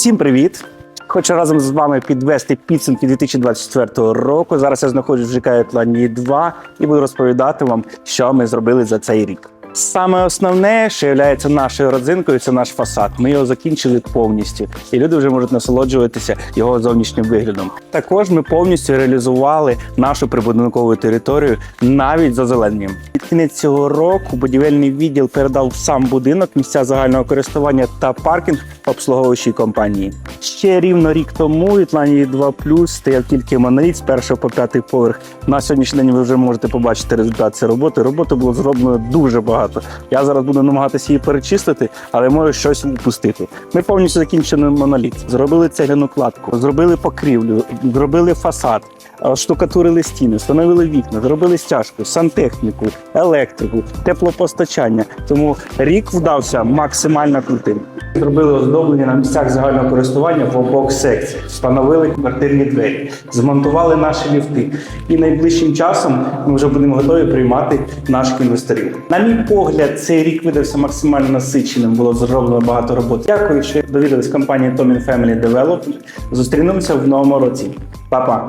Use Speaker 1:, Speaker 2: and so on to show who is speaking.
Speaker 1: Всім привіт! Хочу разом з вами підвести підсумки 2024 року. Зараз я знаходжусь в ЖК Етланії 2 і буду розповідати вам, що ми зробили за цей рік. Саме основне, що є нашою родзинкою, це наш фасад. Ми його закінчили повністю, і люди вже можуть насолоджуватися його зовнішнім виглядом. Також ми повністю реалізували нашу прибудинкову територію навіть з озелененням. Під кінець цього року будівельний відділ передав сам будинок, місця загального користування та паркінг обслуговуючій компанії. Ще рівно рік тому в Ітландії 2 стояв тільки моноліт з першого по п'ятий поверх. На сьогоднішній день ви вже можете побачити результат цієї роботи. Роботи було зроблено дуже багато. Я зараз буду намагатися її перечислити, але можу щось упустити. Ми повністю закінчили моноліт, зробили цегляну кладку, зробили покрівлю, зробили фасад, штукатурили стіни, встановили вікна, зробили стяжку, сантехніку, електрику, теплопостачання. Тому рік вдався максимально крутим. Зробили оздоблення на місцях загального користування в обох секціях, встановили квартирні двері, змонтували наші ліфти. І найближчим часом ми вже будемо готові приймати наших інвесторів. На мій погляд, цей рік видався максимально насиченим. Було зроблено багато роботи. Дякую, що довірились компанії Tomin Family Development. Зустрінемося в новому році. Па-па!